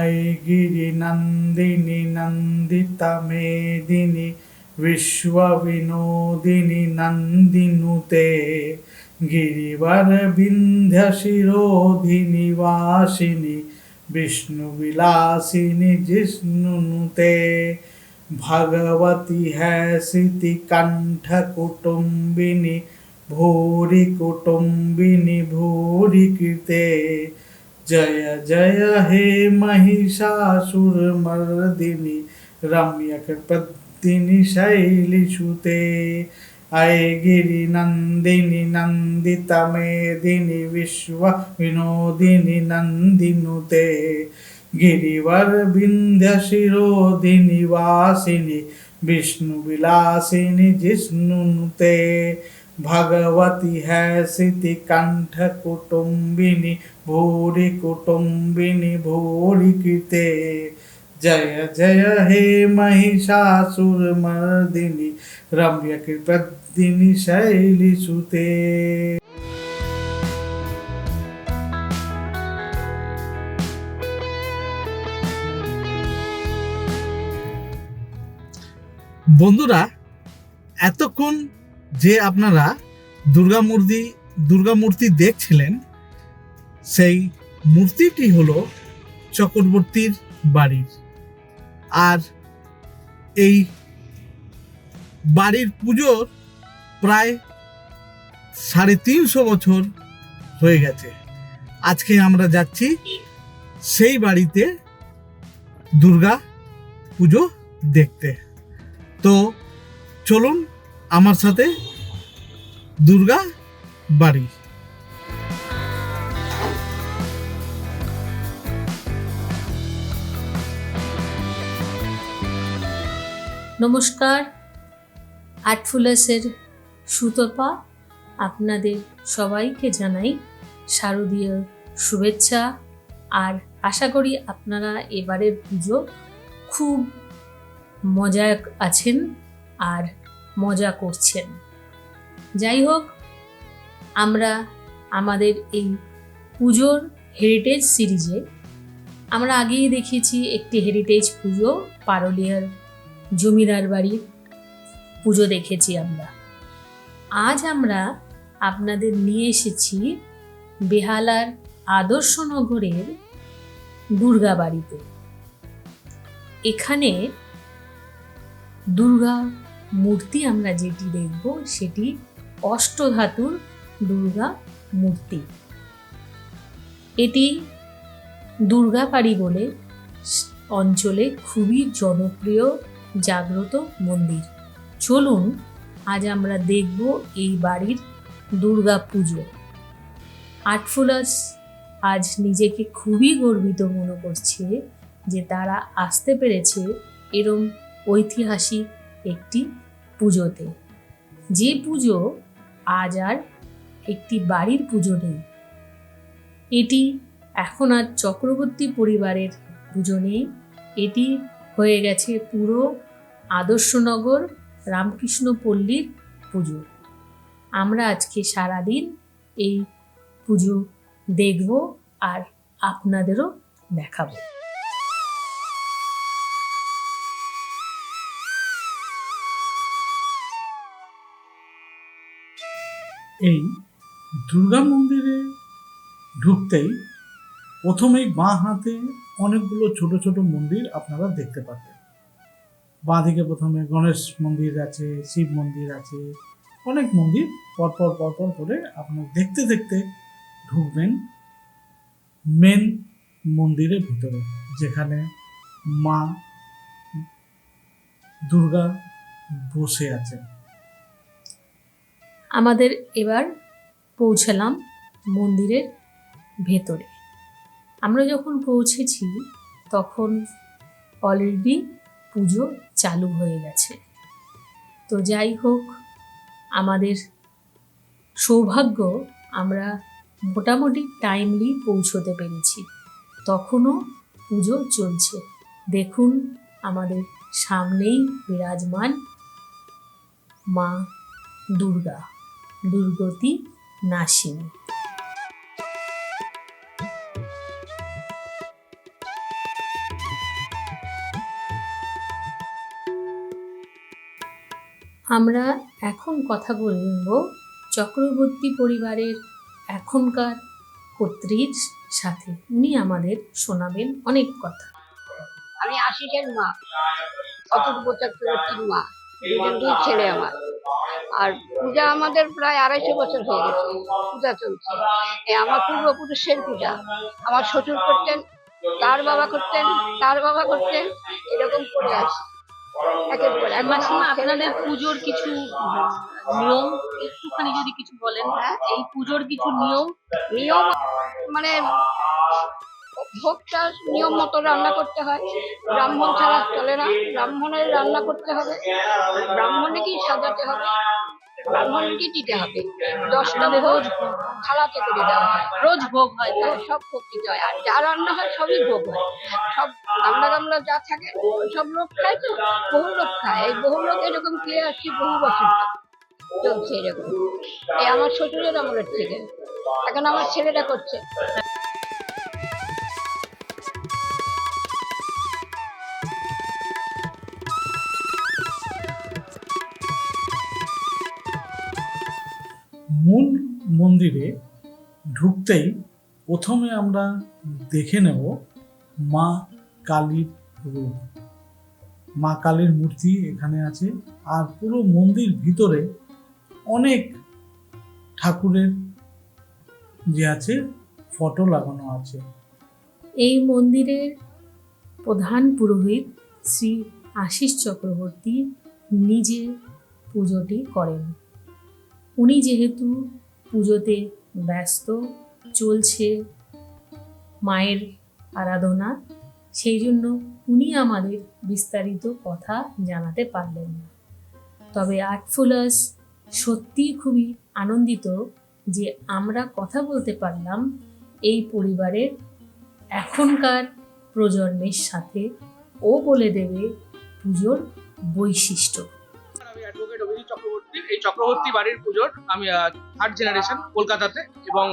ऐगिरि नन्दिनि नन्दिता मेदिनि विश्वविनोदिनि नन्दिनुते गिरिवरविन्ध्यशिरोधिनि वासिनि विष्णुविलासिनि जिष्णुनुते भगवती है स्थितिकण्ठकुटुम्बिनि भूरि कुटुम्बिनि भूरि कृते जय जय हे महिषासुरमर्दिनि रम्यकपद्दिनि शैलिसुते ऐगिरि नन्दिनि नन्दितमेदिनि विश्वविनोदिनि नन्दिनुते गिरिवरविन्ध्यशिरोधिनि वासिनि विष्णुविलासिनि जिष्णुनुते भगवती है स्थितिकण्ठ कुटुम्बिनि भूरि कुटुम्बिनि भूरि कृते जय जय हे महिषासुरमर्दिनि रम्यकृपद्दिनि शैलिसुते বন্ধুরা এতক্ষণ যে আপনারা দুর্গা মূর্তি দুর্গা মূর্তি দেখছিলেন, সেই মূর্তিটি হলো চক্রবর্তীর বাড়ির। আর এই বাড়ির পুজোর প্রায় সাড়ে তিনশো বছর হয়ে গেছে। আজকে আমরা যাচ্ছি সেই বাড়িতে দুর্গা পুজো দেখতে। তো চলুন আমার সাথে দুর্গা বাড়ি। নমস্কার, আর্টফুলাসের সুতপা আপনাদের সবাইকে জানাই শারদীয় শুভেচ্ছা, আর আশা করি আপনারা এবারের পুজো খুব মজায় আছেন, আর মজা করছেন। যাই হোক, আমরা আমাদের এই পুজোর হেরিটেজ সিরিজে আমরা আগেই দেখেছি একটি হেরিটেজ পুজো, পারলিয়ার জমিদার বাড়ির পুজো দেখেছি আমরা। আজ আমরা আপনাদের নিয়ে এসেছি বেহালার আদর্শনগরের দুর্গা বাড়িতে এখানে দুর্গা মূর্তি আমরা যেটি দেখব সেটি অষ্টধাতুর দুর্গা মূর্তি। এটি দুর্গাবাড়ি বলে অঞ্চলে খুবই জনপ্রিয় জাগ্রত মন্দির। চলুন, আজ আমরা দেখব এই বাড়ির দুর্গা পুজো। আটফুলাস আজ নিজেকে খুবই গর্বিত মনে করছে যে তারা আসতে পেরেছে এরম ঐতিহাসিক একটি পুজোতে। যে পুজো আজ আর একটি বাড়ির পুজো নেই। এটি এখন আর চক্রবর্তী পরিবারের পুজো নেই। এটি হয়ে গেছে পুরো আদর্শনগর রামকৃষ্ণ পল্লীর পুজো। আমরা আজকে সারাদিন এই পুজো দেখব আর আপনাদেরও দেখাবো। এই দুর্গা মন্দিরে ঢুকতেই প্রথমেই বাঁ হাতে অনেকগুলো ছোট ছোট মন্দির আপনারা দেখতে পাবেন বাঁ দিকে প্রথমে গণেশ মন্দির আছে, শিব মন্দির আছে, অনেক মন্দির পরপর পরপর করে আপনার দেখতে দেখতে ঢুকবেন মেন মন্দিরের ভিতরে, যেখানে মা দুর্গা বসে আছেন। আমাদের এবার পৌঁছালাম মন্দিরের ভেতরে। আমরা যখন পৌঁছেছি, তখন অলরেডি পুজো চালু হয়ে গেছে। তো যাই হোক, আমাদের সৌভাগ্য, আমরা মোটামুটি টাইমলি পৌঁছতে পেরেছি। তখনও পুজো চলছে। দেখুন, আমাদের সামনেই বিরাজমান মা দুর্গা। দুর্গতি নাশিনী। আমরা এখন কথা বলব চক্রবর্তী পরিবারের এখনকার কর্ত্রীর সাথে। উনি আমাদের শোনাবেন অনেক কথা। আমি আশিসের মা অতুল চক্রবর্তীর মা দুই ছেলে আমার। আর পূজা আমাদের প্রায় আড়াইশো বছর হয়ে গেছে। পূজা চলছে। এ আমার পূর্বপুরুষের পূজা। আমার শ্বশুর করতেন তার বাবা করতেন তার বাবা করতেন এরকম করে আসি। আপনাদের পুজোর কিছু নিয়ম? একটুখানি যদি কিছু বলেন। হ্যাঁ? এই পুজোর কিছু নিয়ম? নিয়ম মানে ভোগটা নিয়ম মতো রান্না করতে হয়। ব্রাহ্মণ ছাড়া চলে না। ব্রাহ্মণের রান্না করতে হবে। ব্রাহ্মণকে সাজাতে হবে? ব্রাহ্মণকে দিতে হবে? দশটা ভোজ থালাতে করে দেওয়া হয়। রোজ ভোগ হয় তো সব ভোগ দিতে হয়। আর যা রান্না হয়, সবই ভোগ হয়। সব গামলা গামলা যা থাকে, সব লোক খায় তো? বহু লোক খায়। এই বহু লোক এরকম খেয়ে আসছি, বহু বছর চলছে এরকম। এই আমার শ্বশুরের আমলের থেকে। এখন আমার ছেলেটা করছে। মন্দিরে ঢুকতেই প্রথমে আমরা দেখে নেব মা কালীর রূপ। মা কালীর মূর্তি এখানে আছে আর পুরো মন্দির ভিতরে অনেক ঠাকুরের যে আছে, ফটো লাগানো আছে। এই মন্দিরের প্রধান পুরোহিত শ্রী আশিস চক্রবর্তী নিজে পুজোটি করেন। উনি যেহেতু পুজোতে ব্যস্ত চলছে মায়ের আরাধনা। সেই জন্য উনি আমাদের বিস্তারিত কথা জানাতে পারলেন না। তবে আর্টফুলাস সত্যি খুবই আনন্দিত যে আমরা কথা বলতে পারলাম এই পরিবারের এখনকার প্রজন্মের সাথে ও বলে দেবে পুজোর বৈশিষ্ট্য। আমি অ্যাডভোকেট চক্রবর্তী, এই চক্রবর্তী বাড়ির পুজোর আমি থার্ড জেনারেশন কলকাতাতে এবং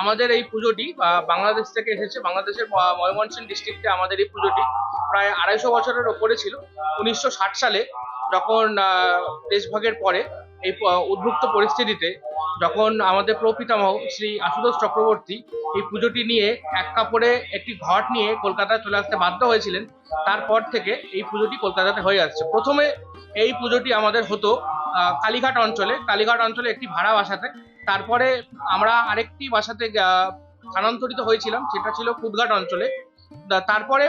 আমাদের এই পুজোটি বাংলাদেশ থেকে এসেছে, বাংলাদেশের ময়মনসিংহ ডিস্ট্রিক্টে আমাদের এই পুজোটি প্রায় আড়াইশো বছরের ওপরে ছিল। উনিশশো ষাট সালে যখন দেশভাগের পরে এই উদ্বুদ্ধ পরিস্থিতিতে যখন আমাদের প্রপিতামহ শ্রী আশুতোষ চক্রবর্তী এই পুজোটি নিয়ে এক কাপড়ে একটি ঘট নিয়ে কলকাতায় চলে আসতে বাধ্য হয়েছিলেন, তারপর থেকে এই পুজোটি কলকাতাতে হয়ে আসছে। প্রথমে এই পুজোটি আমাদের হতো কালীঘাট অঞ্চলে। কালীঘাট অঞ্চলে একটি ভাড়া বাসাতে। তারপরে আমরা আরেকটি বাসাতে স্থানান্তরিত হয়েছিলাম, সেটা ছিল কুদঘাট অঞ্চলে। তারপরে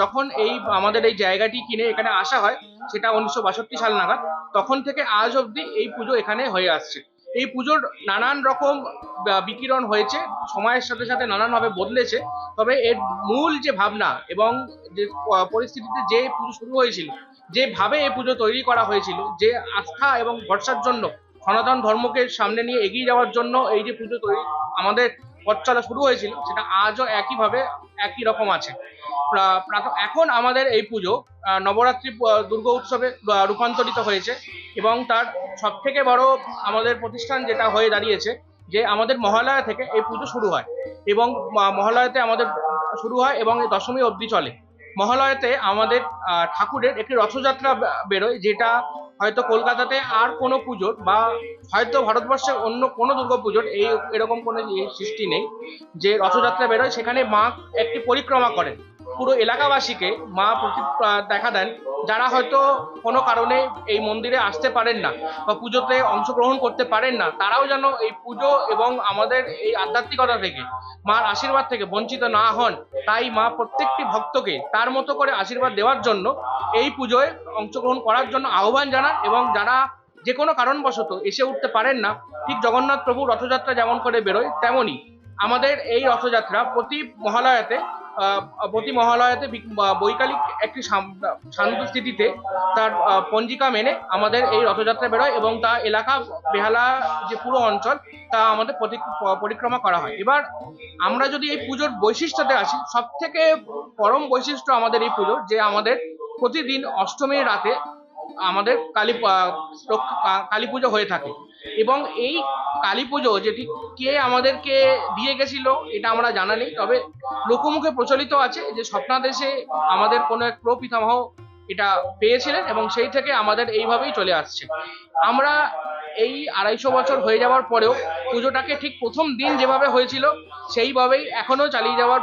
যখন এই, আমাদের এই জায়গাটি কিনে এখানে আসা হয়, সেটা উনিশশো বাষট্টি সাল নাগাদ, তখন থেকে আজ অবধি এই পুজো এখানে হয়ে আসছে। এই পুজোর নানান রকম বিকিরণ হয়েছে, সময়ের সাথে সাথে নানানভাবে বদলেছে। তবে এর মূল যে ভাবনা এবং যে পরিস্থিতিতে যে পুজো শুরু হয়েছিল যেভাবে এই পুজো তৈরি করা হয়েছিল, যে আস্থা এবং ভরসার জন্য সনাতন ধর্মকে সামনে নিয়ে এগিয়ে যাওয়ার জন্য এই যে পুজো তৈরি আমাদের পথ চলা শুরু হয়েছিল, সেটা আজও একইভাবে একই রকম আছে। এখন আমাদের এই পুজো নবরাত্রি দুর্গা উৎসবে রূপান্তরিত হয়েছে এবং তার সব থেকে বড় আমাদের প্রতিষ্ঠান যেটা হয়ে দাঁড়িয়েছে, যে আমাদের মহালয়া থেকে এই পুজো শুরু হয় এবং মহালয়াতে আমাদের শুরু হয় এবং দশমী অবধি চলে। মহালয়াতে আমাদের ঠাকুরের একটি রথযাত্রা বেরোয়, যেটা হয়তো কলকাতাতে আর কোনো পুজোর বা হয়তো ভারতবর্ষের অন্য কোনো দুর্গা পুজোর এই এরকম কোনো এই সৃষ্টি নেই, যে রথযাত্রা বেরোয়, সেখানে মা একটি পরিক্রমা করেন। পুরো এলাকাবাসীকে মা প্রতি দেখা দেন, যারা হয়তো কোনো কারণে এই মন্দিরে আসতে পারেন না বা পুজোতে অংশগ্রহণ করতে পারেন না, তারাও যেন এই পুজো এবং আমাদের এই আধ্যাত্মিকতা থেকে, মার আশীর্বাদ থেকে বঞ্চিত না হন, তাই মা প্রত্যেকটি ভক্তকে তার মতো করে আশীর্বাদ দেওয়ার জন্য এই পুজোয় অংশগ্রহণ করার জন্য আহ্বান জানান এবং যারা যে কোনো কারণবশত এসে উঠতে পারেন না, ঠিক জগন্নাথ প্রভু রথযাত্রা যেমন করে বেরোয় তেমনই আমাদের এই রথযাত্রা প্রতি মহালয়াতে প্রতি মহালয়াতে বৈকালিক একটি শান্ত স্থিতিতে তার পঞ্জিকা মেনে আমাদের এই রথযাত্রা বেরোয় এবং তা এলাকা বেহালা যে পুরো অঞ্চল, তা আমাদের পরিক্রমা করা হয়। এবার আমরা যদি এই পুজোর বৈশিষ্ট্যতে আসি সব থেকে পরম বৈশিষ্ট্য আমাদের এই পুজোর যে আমাদের প্রতিদিন অষ্টমীর রাতে আমাদের কালী কালী পুজো হয়ে থাকে। এবং এই কালী পুজো যেটি, কে আমাদেরকে দিয়ে গেছিল, এটা আমরা জানা নেই। তবে লোকমুখে প্রচলিত আছে যে স্বপ্নাদেশে আমাদের কোনো এক প্রপিতামহ এটা পেয়েছিলেন এবং সেই থেকে আমাদের এইভাবেই চলে আসছে। আমরা এই আড়াইশো বছর হয়ে যাওয়ার পরেও পুজোটাকে ঠিক প্রথম দিন যেভাবে হয়েছিল, সেইভাবেই এখনও চালিয়ে যাওয়ার,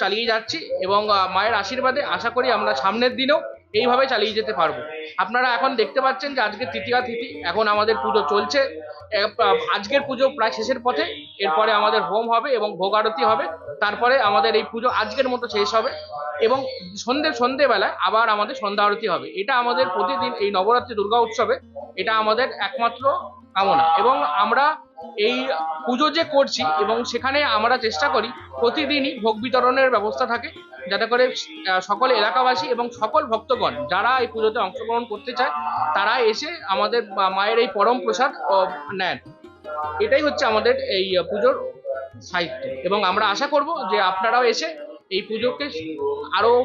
চালিয়ে যাচ্ছি এবং মায়ের আশীর্বাদে আশা করি আমরা সামনের দিনেও এইভাবে চালিয়ে যেতে পারব। আপনারা এখন দেখতে পাচ্ছেন যে আজকে তৃতীয়া তিথি, এখন আমাদের পুজো চলছে। আজকের পুজো প্রায় শেষের পথে, এরপরে আমাদের হোম হবে এবং ভোগ আরতি হবে, তারপরে আমাদের এই পুজো আজকের মতো শেষ হবে এবং সন্ধে, সন্ধেবেলায় আবার আমাদের সন্ধ্যা আরতি হবে। এটা আমাদের প্রতিদিন এই নবরাত্রি দুর্গা উৎসবে, এটা আমাদের একমাত্র কামনা। এবং আমরা এই পুজো যে করছি এবং সেখানে আমরা চেষ্টা করি প্রতিদিনই ভোগ বিতরণের ব্যবস্থা থাকে যাতে করে সকল এলাকাবাসী এবং সকল ভক্তগণ যারা এই পুজোতে অংশগ্রহণ করতে চায়, তারা এসে আমাদের মায়ের এই পরম প্রসাদ নেন। এটাই হচ্ছে আমাদের এই পুজোর সাহিত্য। এবং আমরা আশা করব যে আপনারাও এসে এই পুজোকে আরও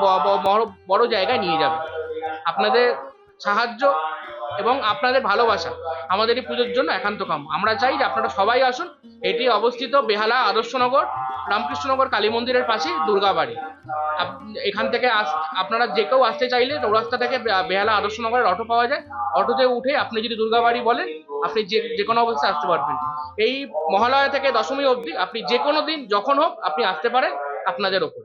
ব- ব- বড়- বড় জায়গায় নিয়ে যাবে আপনাদের সাহায্য এবং আপনাদের ভালোবাসা। আমাদের এই পুজোর জন্য একান্ত কাম আমরা চাই যে আপনারা সবাই আসুন। এটি অবস্থিত বেহালা আদর্শনগর, রামকৃষ্ণনগর, কালী মন্দিরের পাশে দুর্গাবাড়ি। এখান থেকে আস আপনারা যে কেউ আসতে চাইলে চৌরাস্তা থেকে বেহালা আদর্শনগরের অটো পাওয়া যায়। অটোতে উঠে আপনি যদি দুর্গাবাড়ি বলেন, আপনি যে যে কোনো অবস্থায় আসতে পারবেন। এই মহালয়া থেকে দশমী অবধি আপনি যে কোনো দিন যখন হোক আপনি আসতে পারেন আপনাদের ওপর।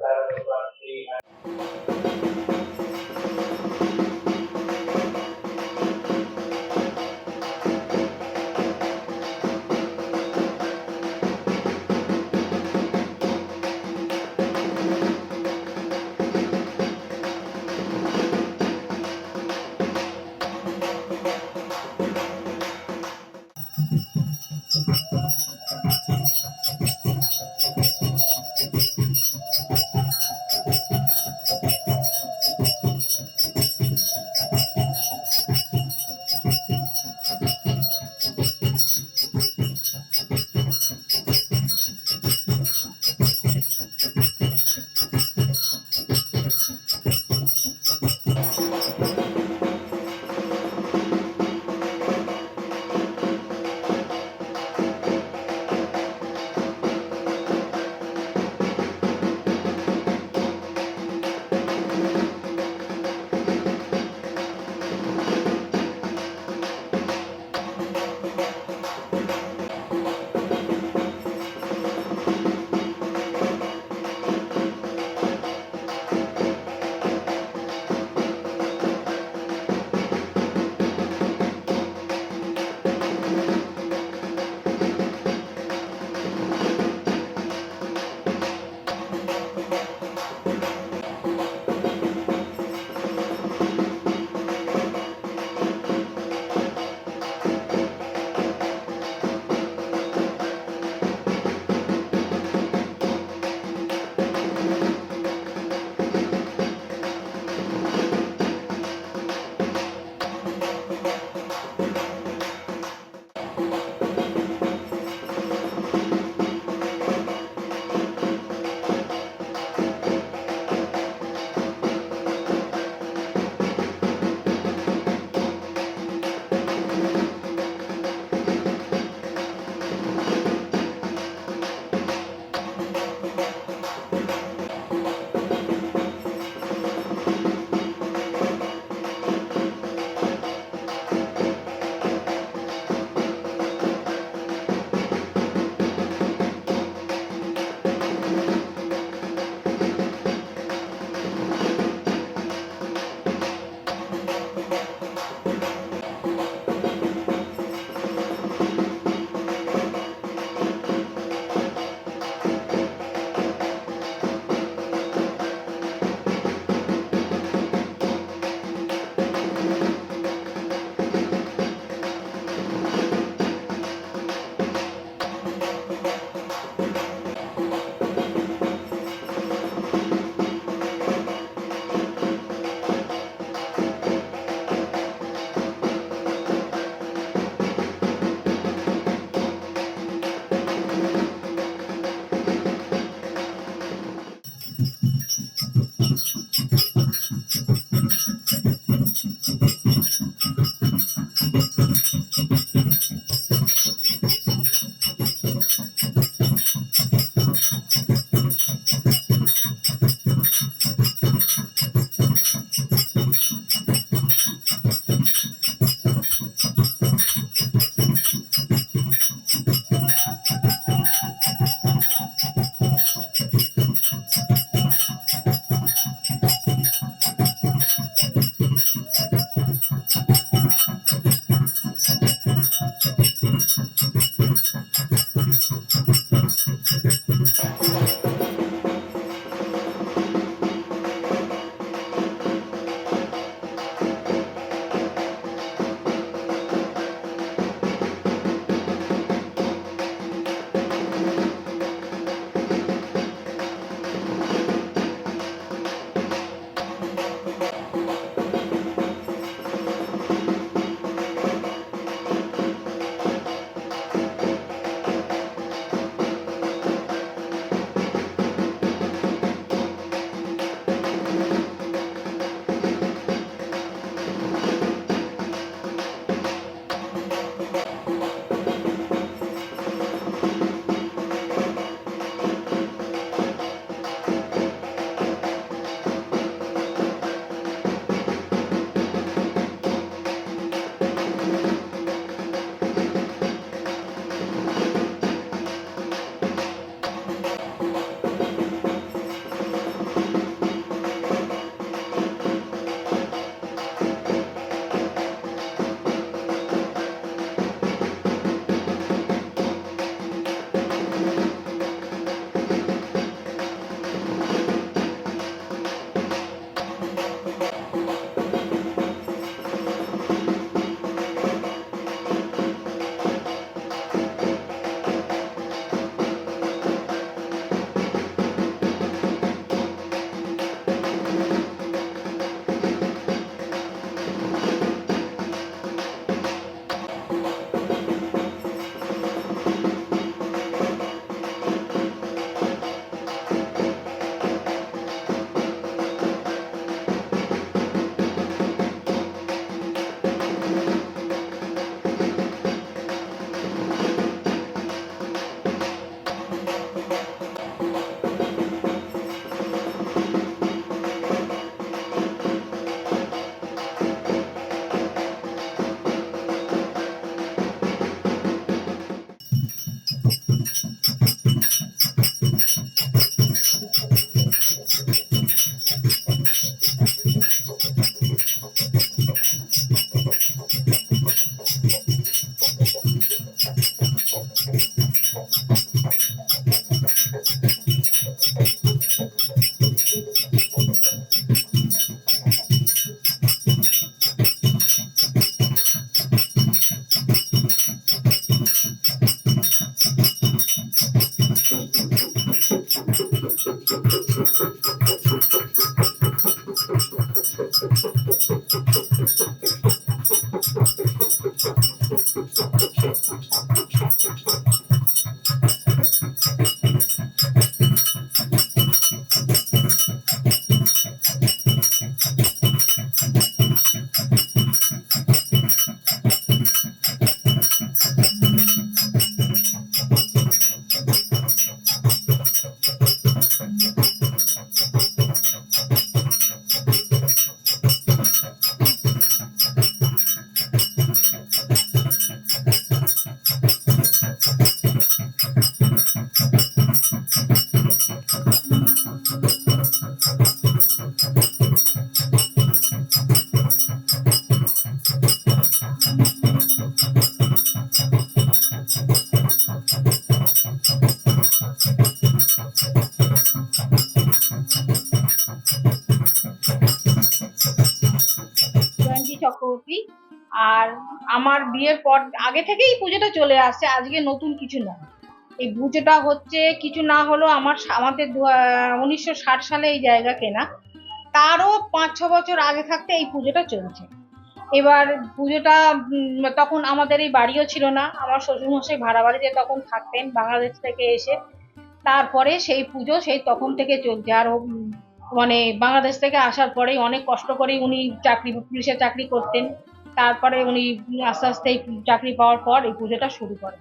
আমার বিয়ের পর আগে থেকেই পুজোটা চলে আসছে, আজকে নতুন কিছু না। এই পুজোটা হচ্ছে কিছু না হলেও আমার আমাদের উনিশশো ষাট সালে এই জায়গা কেনা। তারও পাঁচ ছ বছর আগে থাকতে এই পুজোটা চলছে। এবার পুজোটা তখন আমাদের এই বাড়িও ছিল না। আমার শ্বশুরমশাই ভাড়া বাড়িতে তখন থাকতেন বাংলাদেশ থেকে এসে। তারপরে সেই পুজো সেই তখন থেকে চলছে। আর মানে বাংলাদেশ থেকে আসার পরেই অনেক কষ্ট করেই উনি চাকরি, পুলিশের চাকরি করতেন। তারপরে উনি আস্তে আস্তে চাকরি পাওয়ার পর এই পুজোটা শুরু করেন।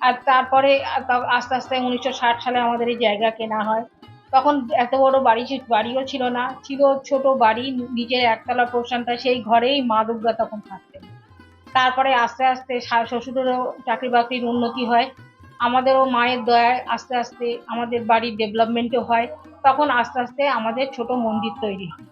আর তারপরে আস্তে আস্তে উনিশশো ষাট সালে আমাদের এই জায়গা কেনা হয়। তখন এত বড় বাড়ি বাড়িও ছিল না, ছিল ছোট বাড়ি, নিজের একতলা পোর্শনটা সেই ঘরেই মা দুর্গা তখন থাকতেন। তারপরে আস্তে আস্তে শ্বশুরেরও চাকরি বাকরির উন্নতি হয়। আমাদেরও মায়ের দয়ায় আস্তে আস্তে আমাদের বাড়ির ডেভেলপমেন্টও হয়। তখন আস্তে আস্তে আমাদের ছোট মন্দির তৈরি হয়।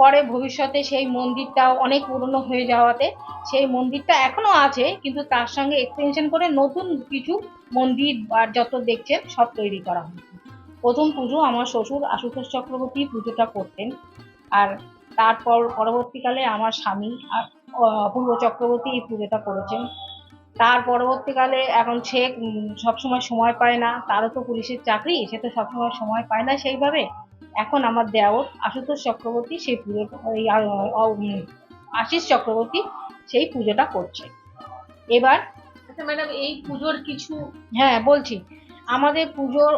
পরে ভবিষ্যতে সেই মন্দিরটাও অনেক পুরনো হয়ে যাওয়াতে সেই মন্দিরটা এখনও আছে, কিন্তু তার সঙ্গে এক্সটেনশন করে নতুন কিছু মন্দির আর যত দেখছেন সব তৈরি করা হয়েছে। প্রথম পুজো আমার শ্বশুর আশুতোষ চক্রবর্তী পুজোটা করতেন আর তারপর পরবর্তীকালে আমার স্বামী আর অপূর্ব চক্রবর্তী এই পুজোটা করেছেন। তার পরবর্তীকালে এখন সে সবসময় সময় পায় না, তারও তো পুলিশের চাকরি, সে তো সবসময় সময় পায় না সেইভাবে। এখন আমার দেওর আশুতোষ চক্রবর্তী সেই পুজো এই আহ, আহ, আশিস চক্রবর্তী সেই পুজোটা করছে। এবার আচ্ছা ম্যাডাম এই পুজোর কিছু হ্যাঁ বলছি। আমাদের পুজোর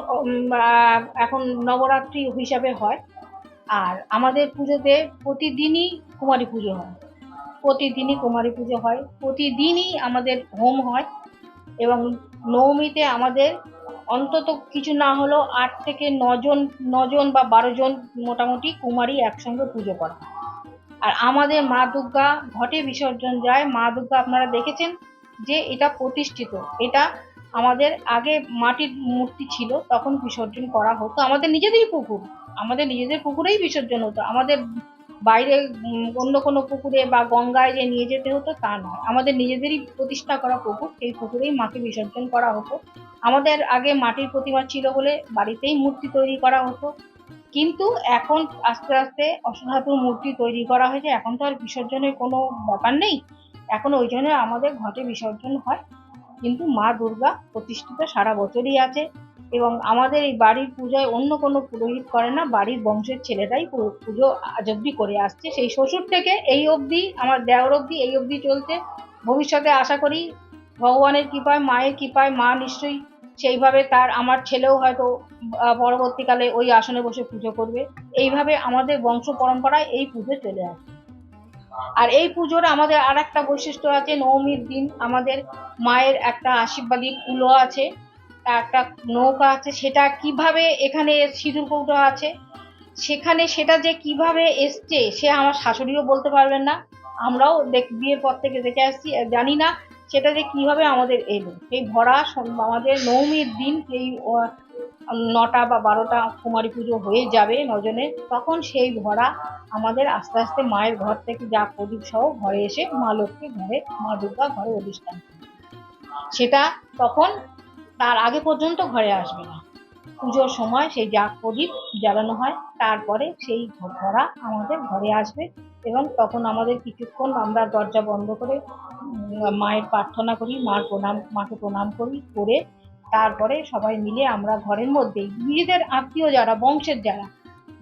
এখন নবরাত্রি হিসাবে হয় আর আমাদের পুজোতে প্রতিদিনই কুমারী পুজো হয়। প্রতিদিনই কুমারী পুজো হয় প্রতিদিনই আমাদের হোম হয় এবং নবমীতে আমাদের অন্তত কিছু না হলেও আট থেকে নজন নজন বা বারো জন মোটামুটি কুমারী একসঙ্গে পুজো করা আর আমাদের মা দুর্গা ঘটে বিসর্জন যায়। মা দুর্গা আপনারা দেখেছেন যে এটা প্রতিষ্ঠিত। এটা আমাদের আগে মাটির মূর্তি ছিল, তখন বিসর্জন করা হতো। আমাদের নিজেদেরই পুকুর। আমাদের নিজেদের পুকুরেই বিসর্জন হতো। আমাদের বাইরে অন্য কোনো পুকুরে বা গঙ্গায় যে নিয়ে যেতে হতো তা নয়। আমাদের নিজেদেরই প্রতিষ্ঠা করা পুকুর, সেই পুকুরেই মাকে বিসর্জন করা হতো। আমাদের আগে মাটির প্রতিমা ছিল বলে বাড়িতেই মূর্তি তৈরি করা হতো। কিন্তু এখন আস্তে আস্তে অশ্বধাতুর মূর্তি তৈরি করা হয়েছে। এখন তো আর বিসর্জনের কোনো ব্যাপার নেই। এখন ওই জন্য আমাদের ঘটে বিসর্জন হয়। কিন্তু মা দুর্গা প্রতিষ্ঠিত সারা বছরই আছে এবং আমাদের এই বাড়ির পূজায় অন্য কোনো পুরোহিত করে না, বাড়ির বংশের ছেলেরাই পুজো আজ অব্দি করে আসছে। সেই শ্বশুর থেকে এই অবধি, আমার দেওর অবধি এই অবধি চলছে। ভবিষ্যতে আশা করি ভগবানের কৃপায়, মায়ের কৃপায় মা নিশ্চয়ই সেইভাবে তার, আমার ছেলেও হয়তো পরবর্তীকালে ওই আসনে বসে পুজো করবে। এইভাবে আমাদের বংশ পরম্পরায় এই পুজো চলে আসে আর এই পুজোর আমাদের আর একটা বৈশিষ্ট্য আছে নবমীর দিন আমাদের মায়ের একটা আশীর্বাদী কুলো আছে একটা নৌকা আছে সেটা কীভাবে এখানে সিঁদুর কৌটো আছে সেখানে সেটা যে কীভাবে এসছে সে আমার শাশুড়িও বলতে পারবেন না। আমরাও দেখ বিয়ের পর থেকে দেখে আসছি জানি না সেটা যে কীভাবে আমাদের এলো। এই ভরা আমাদের নবমীর দিন আহ, নটা বা বারোটা কুমারী পুজো হয়ে যাবে নজনে, তখন সেই ভরা আমাদের আস্তে আস্তে মায়ের ঘর থেকে যা প্রদীপ সহ ঘরে এসে মা লক্ষ্মী ঘরে, মা দুর্গা ঘরে অধিষ্ঠান। সেটা তখন তার আগে পর্যন্ত ঘরে আসবে না পুজোর সময় সেই জাগ প্রদীপ জ্বালানো হয়, তারপরে সেই ভরা আমাদের ঘরে আসবে এবং তখন আমাদের কিছুক্ষণ আমরা দরজা বন্ধ করে মায়ের প্রার্থনা করি মার প্রণাম, মাকে প্রণাম করি, করে তারপরে সবাই মিলে আমরা ঘরের মধ্যেই নিজেদের আত্মীয় যারা, বংশের যারা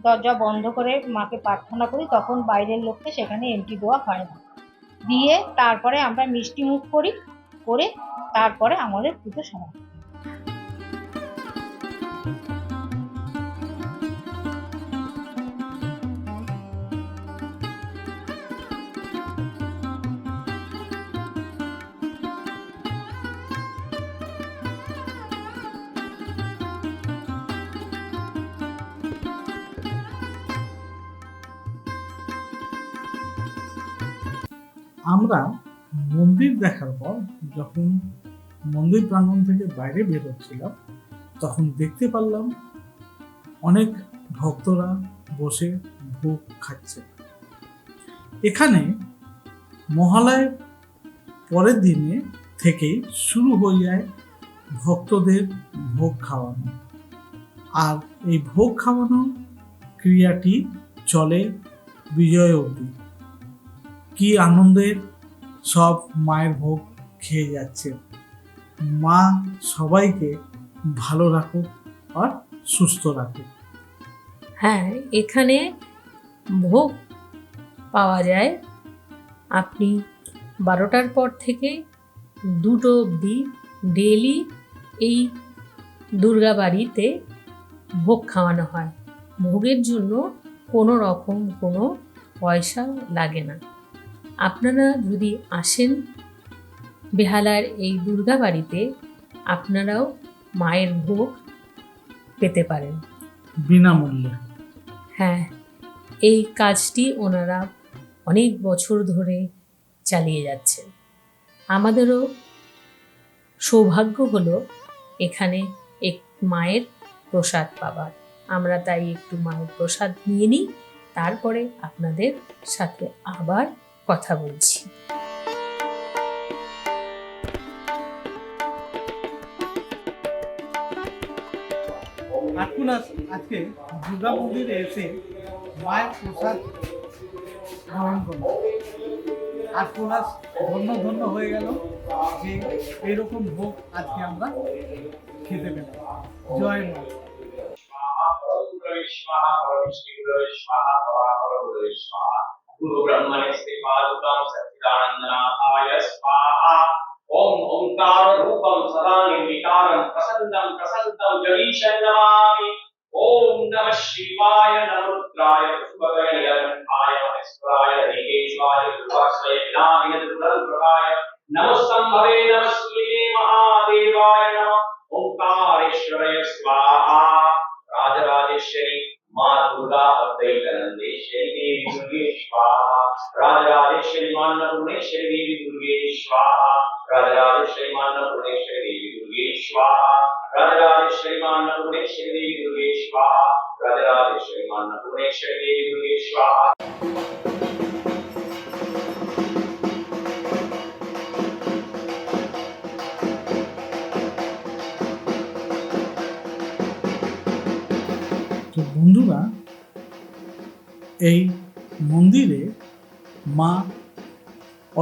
দরজা বন্ধ করে মাকে প্রার্থনা করি, তখন বাইরের লোককে সেখানে এন্ট্রি দেওয়া হয় না। দিয়ে তারপরে আমরা মিষ্টি মুখ করি, করে তারপরে আমাদের পুজো সমাপ্ত। আমরা মন্দির দেখার পর যখন মন্দির প্রাঙ্গণ থেকে বাইরে বের বেরোচ্ছিলাম তখন দেখতে পারলাম অনেক ভক্তরা বসে ভোগ খাচ্ছে। এখানে মহালয়ের পরের দিনে থেকেই শুরু হয়ে যায় ভক্তদের ভোগ খাওয়ানো। আর এই ভোগ খাওয়ানো ক্রিয়াটি চলে বিজয় অবধি। কি আনন্দের সব মায়ের ভোগ খেয়ে যাচ্ছে। মা সবাইকে ভালো রাখুক আর সুস্থ রাখুক। হ্যাঁ এখানে ভোগ পাওয়া যায়। আপনি বারোটার পর থেকে দুটো অবধি ডেলি এই দুর্গা বাড়িতে ভোগ খাওয়ানো হয়। ভোগের জন্য কোনো রকম কোনো পয়সা লাগে না। আপনারা যদি আসেন বেহালার এই দুর্গা বাড়িতে আপনারাও মায়ের ভোগ পেতে পারেন। বিনামূল্যে। হ্যাঁ এই কাজটি ওনারা অনেক বছর ধরে চালিয়ে যাচ্ছেন। আমাদেরও সৌভাগ্য হলো এখানে এক মায়ের প্রসাদ পাবার। আমরা তাই একটু মায়ের প্রসাদ নিয়ে নিই তারপরে আপনাদের সাথে আবার কথা বলছি। আজকে দুর্গা মন্দিরে এসে মায়ের প্রসাদ গ্রহণ করল। ধন্য ধন্য হয়ে গেল যে এরকম ভোগ আজকে আমরা খেতে পেলাম। জয় মা। गुरु ब्रह्मणस्ते पादुकं सच्चिदानन्दनाथाय स्वाहा। ॐ ओंकार रूपं सदा निर्विकारं प्रसन्नं प्रसन्नं जगीशं नमामि। ॐ नमः शिवाय नमोरुद्राय पुष्पगय निरकण्ठाय महेश्वराय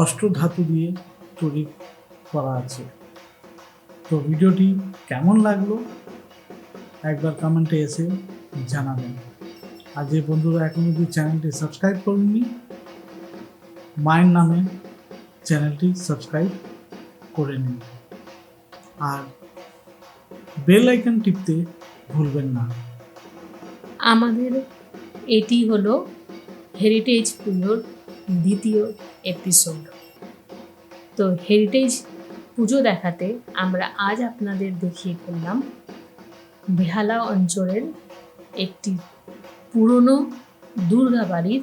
অষ্টধাতু দিয়ে তৈরি করা আছে। তো ভিডিওটি কেমন লাগল একবার কমেন্টে এসে জানাবেন। আর যে বন্ধুরা এখন অব্দি চ্যানেলটি সাবস্ক্রাইব করেননি। মায়ের নামে চ্যানেলটি সাবস্ক্রাইব করে নিন। আর বেল আইকন টিপতে ভুলবেন না। আমাদের এটি হলো হেরিটেজ পুজোর দ্বিতীয় এপিসোড তো হেরিটেজ পুজো দেখাতে আমরা আজ আপনাদের দেখিয়ে করলাম বেহালা অঞ্চলের একটি পুরনো দুর্গা বাড়ির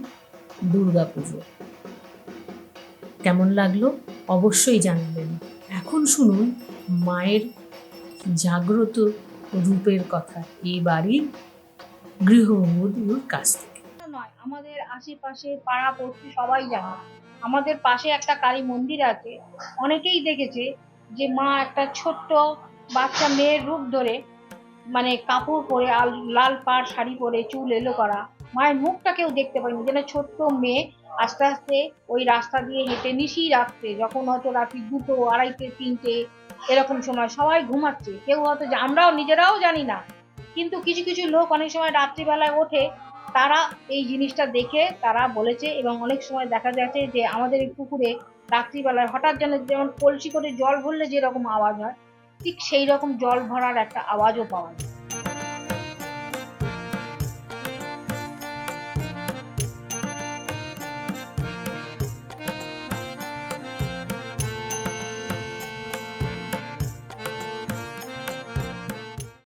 দুর্গা পুজো। কেমন লাগল অবশ্যই জানাবেন। এখন শুনুন মায়ের জাগ্রত রূপের কথা। এই বাড়ির গৃহবধূর কাছ থেকে আমাদের আশেপাশে পাড়া পড়শি সবাই জানে। আমাদের পাশে একটা কালী মন্দির আছে। অনেকেই দেখেছে যে মা একটা ছোট্ট বাচ্চা মেয়ের রূপ ধরে মানে কাপড় পরে লাল পাড় শাড়ি পরে চুল এলো করা। মায়ের মুখটা কেউ দেখতে পায়নি। যেন ছোট্ট মেয়ে আস্তে আস্তে ওই রাস্তা দিয়ে হেঁটে নিশি রাত্রে যখন হয়তো রাত্রি দুটো, আড়াইটে, তিনটে এরকম সময় সবাই ঘুমাচ্ছে। কেউ হয়তো আমরাও নিজেরাও জানি না। কিন্তু কিছু কিছু লোক অনেক সময় রাত্রিবেলায় ওঠে তারা এই জিনিসটা দেখে তারা বলেছে এবং অনেক সময় দেখা যাচ্ছে যে আমাদের এই পুকুরে রাত্রিবেলায় হঠাৎ যেন যেমন কলসি করে জল ভরলে যেরকম আওয়াজ হয়, ঠিক সেই রকম জল ভরার একটা আওয়াজও পাওয়া যায়।